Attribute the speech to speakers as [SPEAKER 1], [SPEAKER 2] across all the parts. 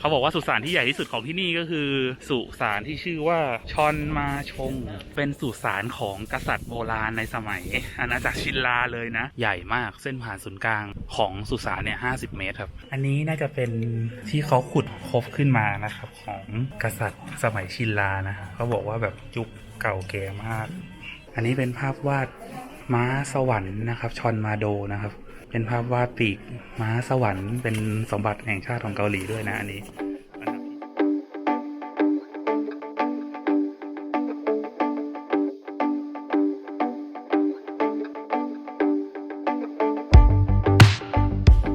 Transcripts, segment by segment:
[SPEAKER 1] เขาบอกว่าสุสานที่ใหญ่ที่สุดของที่นี่ก็คือ สุสานที่ชื่อว่าชอนมาชง เป็นสุสานของกษัตริย์โบราณในสมัยอาณาจักรชินลาเลยนะ ใหญ่มากเส้นผ่านศูนย์กลางของสุสานเนี่ยห้เมตรครับ อันนี้น่าจะเป็นที่เขาขุดพบขึ้นมานะครับของกษัตริย์สมัยชินลานะเขาบอกว่าแบบยุคเก่าแก่มาก อันนี้เป็นภาพวาดม้าสวรรค์นะครับ ชอนมาโดนะครับ เป็นภาพวาดปีกม้าสวรรค์เป็นสมบัติแห่งชาติของเกาหลีด้วยนะอันนี้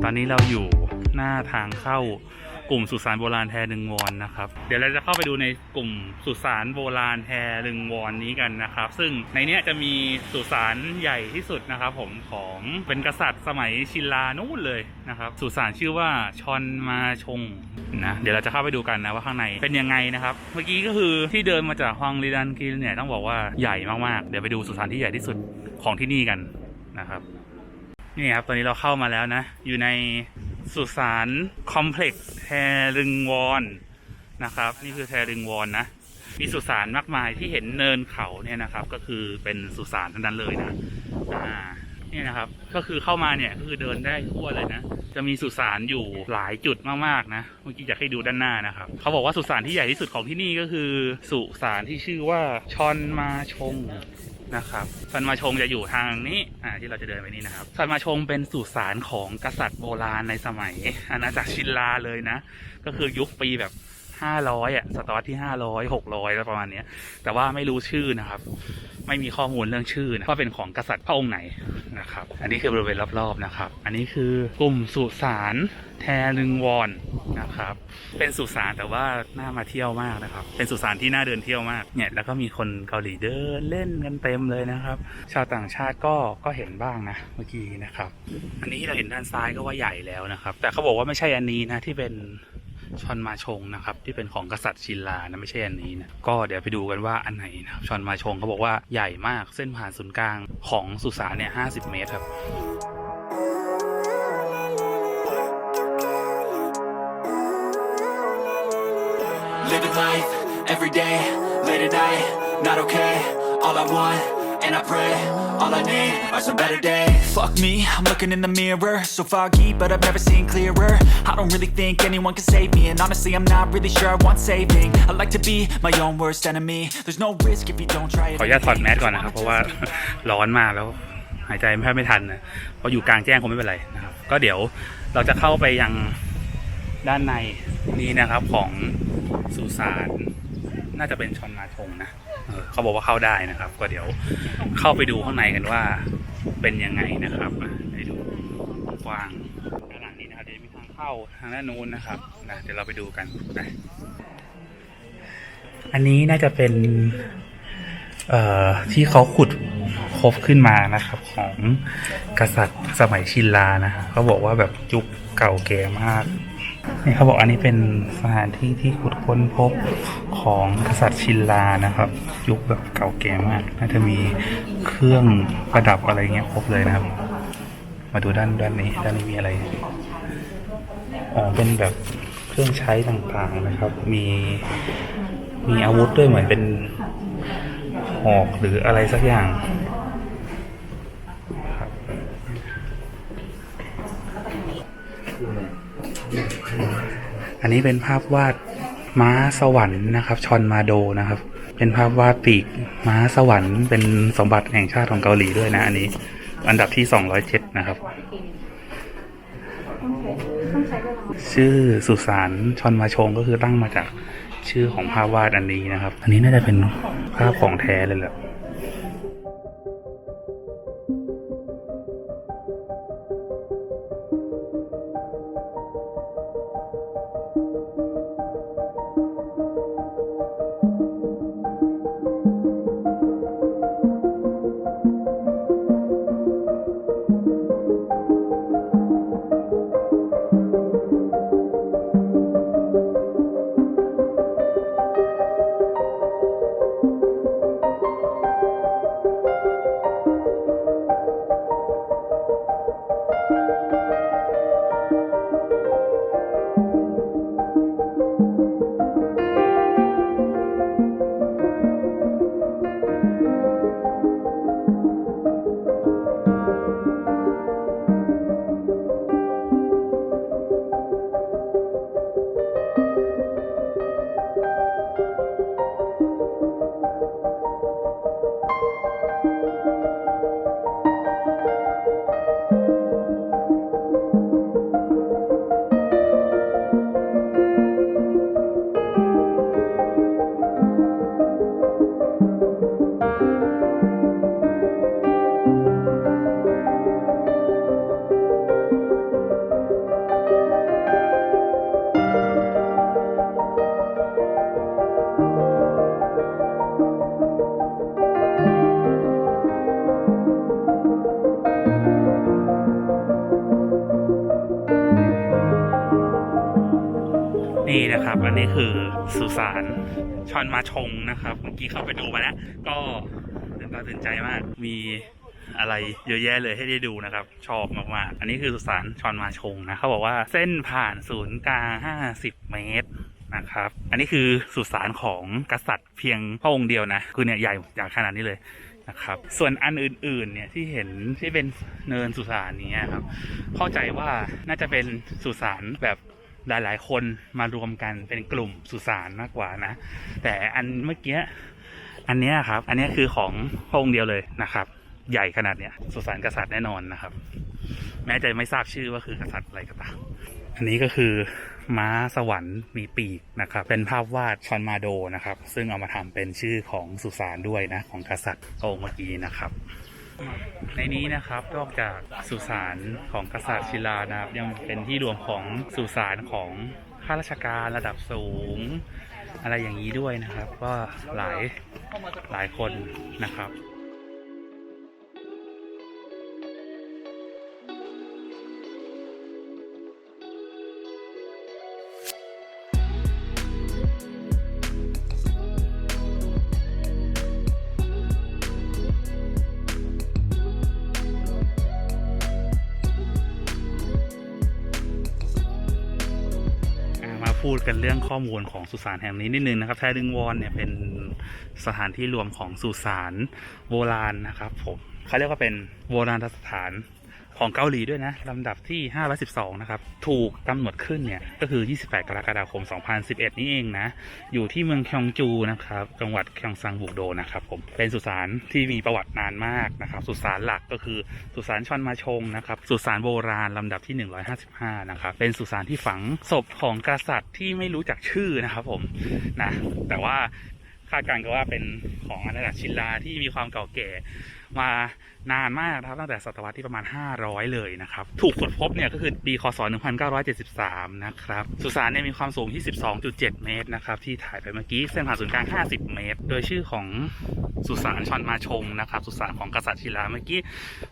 [SPEAKER 1] ตอนนี้เราอยู่หน้าทางเข้า กลุ่มสุสานโบราณแทลึงวอนนะครับ เดี๋ยวเราจะเข้าไปดูในกลุ่มสุสานโบราณแทลึงวอนนี้กันนะครับ ซึ่งในนี้จะมีสุสานใหญ่ที่สุดนะครับ ผมของเป็นกษัตริย์สมัยชินลานู่นเลยนะครับ สุสานชื่อว่าชอนมาชงนะเดี๋ยวเราจะเข้าไปดูกันนะว่าข้างในเป็นยังไงนะครับ เมื่อกี้ก็คือที่เดินมาจากฮองรีดันกิลเนี่ยต้องบอกว่าใหญ่มากๆ เดี๋ยวไปดูสุสานที่ใหญ่ที่สุดของที่นี่กันนะครับนี่ครับตอนนี้เราเข้ามาแล้วนะ อยู่ใน สุสานคอมเพล็กซ์แทรึงวอนนะครับ นี่คือแทรึงวอนนะมีสุสานมากมายที่เห็นเนินเขาเนี่ยนะครับ ก็คือเป็นสุสานทั้งนั้นเลยนะอ่านี่นะครับ ก็คือเข้ามาเนี่ยก็คือเดินได้ทั่วเลยนะ จะมีสุสานอยู่หลายจุดมากๆนะ เมื่อกี้อยากให้ดูด้านหน้านะครับ เขาบอกว่าสุสานที่ใหญ่ที่สุดของที่นี่ก็คือ สุสานที่ชื่อว่าชอนมาชง นะครับซันมาชงจะอยู่ทางนี้อ่าที่เราจะเดินไปนี่นะครับซันมาชงเป็นสุสานของกษัตริย์โบราณในสมัยอาณาจักรชินลาเลยนะ ก็คือยุคปีแบบ ห้าร้อยอะสตอร์ทที่ห้าร้อยหกร้อยแล้วประมาณเนี้ย แต่ว่าไม่รู้ชื่อนะครับ ไม่มีข้อมูลเรื่องชื่อนะว่าเป็นของกษัตริย์พระองค์ไหนนะครับ อันนี้คือบริเวณรอบๆนะครับ อันนี้คือกลุ่มสุสานแทลึงวอนนะครับ เป็นสุสานแต่ว่าน่ามาเที่ยวมากนะครับ เป็นสุสานที่น่าเดินเที่ยวมากเนี่ยแล้วก็มีคนเกาหลีเดินเล่นกันเต็มเลยนะครับ ชาวต่างชาติก็ก็เห็นบ้างนะเมื่อกี้นะครับ อันนี้ที่เราเห็นด้านซ้ายก็ว่าใหญ่แล้วนะครับ แต่เขาบอกว่าไม่ใช่อันนี้นะที่เป็น ชอนมาชงนะครับ ที่เป็นของกษัตริย์ชินลานะไม่ใช่อันนี้นะก็เดี๋ยวไปดูกันว่าอันไหนนะครับชอนมาชงเขาบอกว่าใหญ่มากเส้นผ่านศูนย์กลางของสุสานเนี่ยห้เมตรครับ
[SPEAKER 2] every day, late at night, not okay. All I want, and I pray, all I need are some better days. Fuck me, I'm looking in the mirror, so foggy, but I've never seen clearer. I don't really think anyone can save me, and honestly, I'm not really sure I want saving. I like to be my own worst enemy. There's no risk if you don't try it.
[SPEAKER 1] ขออนุญาตถอดแมสก่อนนะครับ เพราะว่า ร้อนมากแล้วหายใจแทบไม่ทันนะเพราะอยู่กลางแจ้งคงไม่เป็นไรนะครับ ก็เดี๋ยวเราจะเข้าไปยังด้านในนี้นะครับของสุสานน่าจะเป็นชอนนาชงนะ เขาบอกว่าเข้าได้นะครับ ก็เดี๋ยวเข้าไปดูข้างในกันว่าเป็นยังไงนะครับอะให้ดูกว้างด้านหลังนี้นะครับเดี๋ยวมีทางเข้าทางด้านนู้นนะครับนะเดี๋ยวเราไปดูกันนะอันนี้น่าจะเป็น เอ่อที่เขาขุดพบขึ้นมานะครับ ของกษัตริย์สมัยชินลานะเขาบอกว่าแบบยุคเก่าแก่มาก นี่เขาบอกอันนี้เป็นสถานที่ที่ขุดค้นพบของกษัตริย์ชินลานะครับ ยุคแบบเก่าแก่มากน่าจะมีเครื่องประดับอะไรเงี้ยครบเลยนะครับ มาดูด้านด้านนี้ด้านนี้มีอะไรอ๋อเป็นแบบเครื่องใช้ต่างๆนะครับ มีมีอาวุธด้วยเหมือนเป็นหอกหรืออะไรสักอย่างครับ อันนี้เป็นภาพวาดม้าสวรรค์นะครับ ชอนมาโดนะครับ เป็นภาพวาดปีกม้าสวรรค์ เป็นสมบัติแห่งชาติของเกาหลีด้วยนะ อันนี้อันดับที่ 207 นะครับ ชื่อสุสานชอนมาชงก็คือตั้งมาจากชื่อของภาพวาดอันนี้นะครับ อันนี้น่าจะเป็นภาพของแท้เลยแหละ นะครับ อันนี้คือสุสานชอนมาชงนะครับ เมื่อกี้เข้าไปดูมาแล้ว ก็ตื่นตาตื่นใจมาก มีอะไรเยอะแยะเลยให้ได้ดูนะครับ ชอบมากๆ อันนี้คือสุสานชอนมาชงนะเขาบอกว่าเส้นผ่านศูนย์กลาง50 เมตรนะครับ อันนี้คือสุสานของกษัตริย์เพียงพระองค์เดียวนะ คือเนี่ยใหญ่ใหญ่ขนาดนี้เลยนะครับ ส่วนอันอื่นๆเนี่ยที่เห็นที่เป็นเนินสุสานนี้ครับ เข้าใจว่าน่าจะเป็นสุสานแบบ หลายๆ คนมารวมกันเป็นกลุ่มสุสานมากกว่านะ แต่อันเมื่อกี้อันนี้ครับ อันนี้คือของพระองค์เดียวเลยนะครับ ใหญ่ขนาดเนี้ยสุสานกษัตริย์แน่นอนนะครับ แม้จะไม่ทราบชื่อว่าคือกษัตริย์อะไรก็ตามอันนี้ก็คือม้าสวรรค์มีปีกนะครับ เป็นภาพวาดชอนมาโดนะครับ ซึ่งเอามาทำเป็นชื่อของสุสานด้วยนะ ของกษัตริย์องค์เมื่อกี้นะครับ ในนี้นะครับนอกจากสุสานของกษัตริย์ศิลานะครับ ยังเป็นที่รวมของสุสานของข้าราชการระดับสูง อะไรอย่างนี้ด้วยนะครับ ก็หลายหลายคนนะครับ พูดกันเรื่องข้อมูลของสุสานแห่งนี้นิดนึงนะครับแทดึงวอนเนี่ยเป็นสถานที่รวมของสุสานโบราณนะครับผมเขาเรียกว่าเป็นโบราณสถาน ของเกาหลีด้วยนะลำดับที่ 512 นะครับ ถูกกำหนดขึ้นเนี่ย ก็คือ 28 กรกฎาคม 2011 นี่เองนะ อยู่ที่เมืองคยองจูนะครับ จังหวัดคยองซังบุกโดนะครับผม เป็นสุสานที่มีประวัตินานมากนะครับ สุสานหลักก็คือสุสานชอนมาชงนะครับ สุสานโบราณลำดับที่ 155 นะครับ เป็นสุสานที่ฝังศพของกษัตริย์ที่ไม่รู้จักชื่อนะครับผม นะ แต่ว่าคาดการณ์ก็ว่าเป็นของอาณาจักรชินลาที่มีความเก่าแก่ มานานมากนะครับตั้งแต่ศตวรรษที่ประมาณ 500 เลยนะครับ ถูกขุดพบเนี่ยก็คือปีคศ 1973 นะครับ สุสานเนี่ยมีความสูงที่ 12.7 เมตรนะครับ ที่ถ่ายไปเมื่อกี้เส้นผ่านศูนย์กลาง 50 เมตร โดยชื่อของสุสานชอนมาชงนะครับ สุสานของกษัตริย์ชิลาเมื่อกี้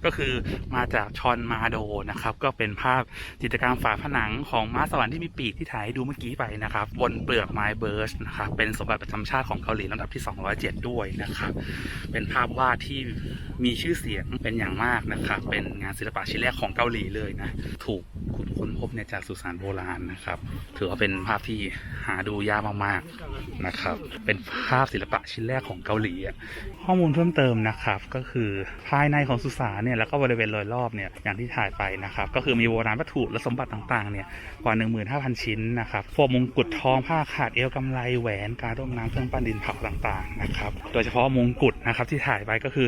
[SPEAKER 1] ก็คือมาจากชอนมาโดนะครับ ก็เป็นภาพจิตรกรรมฝาผนังของม้าสวรรค์ที่มีปีกที่ถ่ายให้ดูเมื่อกี้ไปนะครับ บนเปลือกไม้เบิร์ชนะครับเป็นสมบัติประจำชาติของเกาหลีลำดับที่ 207 ด้วยนะครับ เป็นภาพวาดที่ มีชื่อเสียงเป็นอย่างมากนะครับเป็นงานศิลปะชิ้นแรกของเกาหลีเลยนะถูกขุดค้นพบเนี่ยจากสุสานโบราณนะครับ ถือว่าเป็นภาพที่หาดูยากมากๆนะครับ เป็นภาพศิลปะชิ้นแรกของเกาหลีอะข้อมูลเพิ่มเติมนะครับ ก็คือภายในของสุสานเนี่ยแล้วก็บริเวณโดยรอบเนี่ยอย่างที่ถ่ายไปนะครับ ก็คือมีโบราณวัตถุและสมบัติต่างๆเนี่ยกว่า 15,000 ชิ้นนะครับพวกมงกุฎทองผ้าขาดเอวกำไลแหวนการต้มน้ำเครื่องปั้นดินเผาต่างๆนะครับโดยเฉพาะมงกุฎนะครับที่ถ่ายไปก็คือ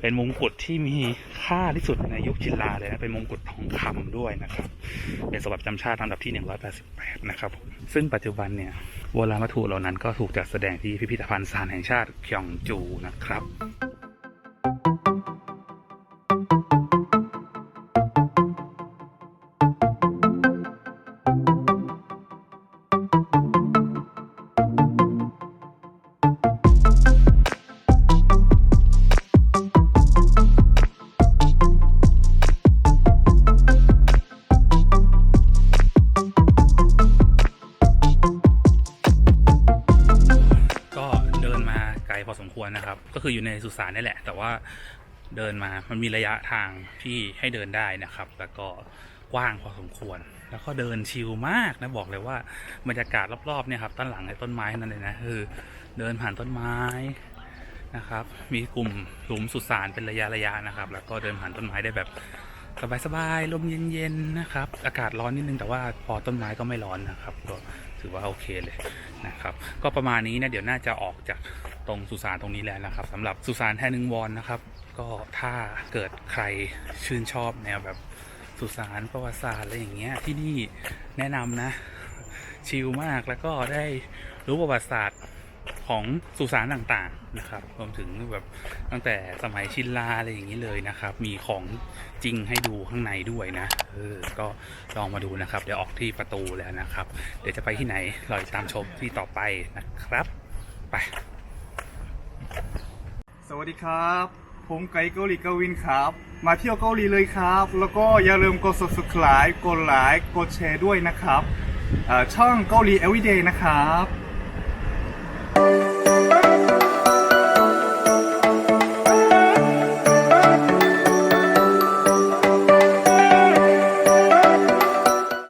[SPEAKER 1] เป็นมงกุฎที่มีค่าที่สุดในยุคชินลาเลยนะเป็นมงกุฎทองคำด้วยนะครับ เป็นสมบัติจำชาติลำดับที่ 188 นะครับผมซึ่งปัจจุบันเนี่ยโบราณวัตถุเหล่านั้นก็ถูกจัดแสดงที่พิพิธภัณฑ์สถานแห่งชาติคยองจูนะครับ อสมควรนะครับ ก็คืออยู่ในสุสานนี่แหละ แต่ว่าเดินมามันมีระยะทางที่ให้เดินได้นะครับ แล้วก็กว้างพอสมควร แล้วก็เดินชิลมากนะบอกเลยว่าบรรยากาศรอบๆเนี่ยครับต้นหลังในต้นไม้นั่นเลยนะคือเดินผ่านต้นไม้นะครับ มีกลุ่มหลุมสุสานเป็นระยะระยะนะครับ แล้วก็เดินผ่านต้นไม้ได้แบบ สบายๆลมเย็นๆนะครับ อากาศร้อนนิดนึงแต่ว่าพอต้นไม้ก็ไม่ร้อนนะครับก็ถือว่าโอเคเลยนะครับ ก็ประมาณนี้นะเดี๋ยวน่าจะออกจากตรงสุสานตรงนี้แล้วนะครับสำหรับสุสานแทนึงวอนนะครับ ก็ถ้าเกิดใครชื่นชอบแนวแบบสุสานประวัติศาสตร์อะไรอย่างเงี้ยที่นี่แนะนำนะ ชิลมากแล้วก็ได้รู้ประวัติศาสตร์ ของสุสานต่างๆนะครับรวมถึงแบบตั้งแต่สมัยชินลาอะไรอย่างนี้เลยนะครับ มีของจริงให้ดูข้างในด้วยนะเออก็ลองมาดูนะครับ เดี๋ยวออกที่ประตูแล้วนะครับ เดี๋ยวจะไปที่ไหนรอติดตามชมที่ต่อไปนะครับไป
[SPEAKER 3] สวัสดีครับ ผมไก่เกาหลีกวินครับ มาเที่ยวเกาหลีเลยครับ แล้วก็อย่าลืมกด subscribe กดไลค์กดแชร์ด้วยนะครับช่องเกาหลี everyday นะครับ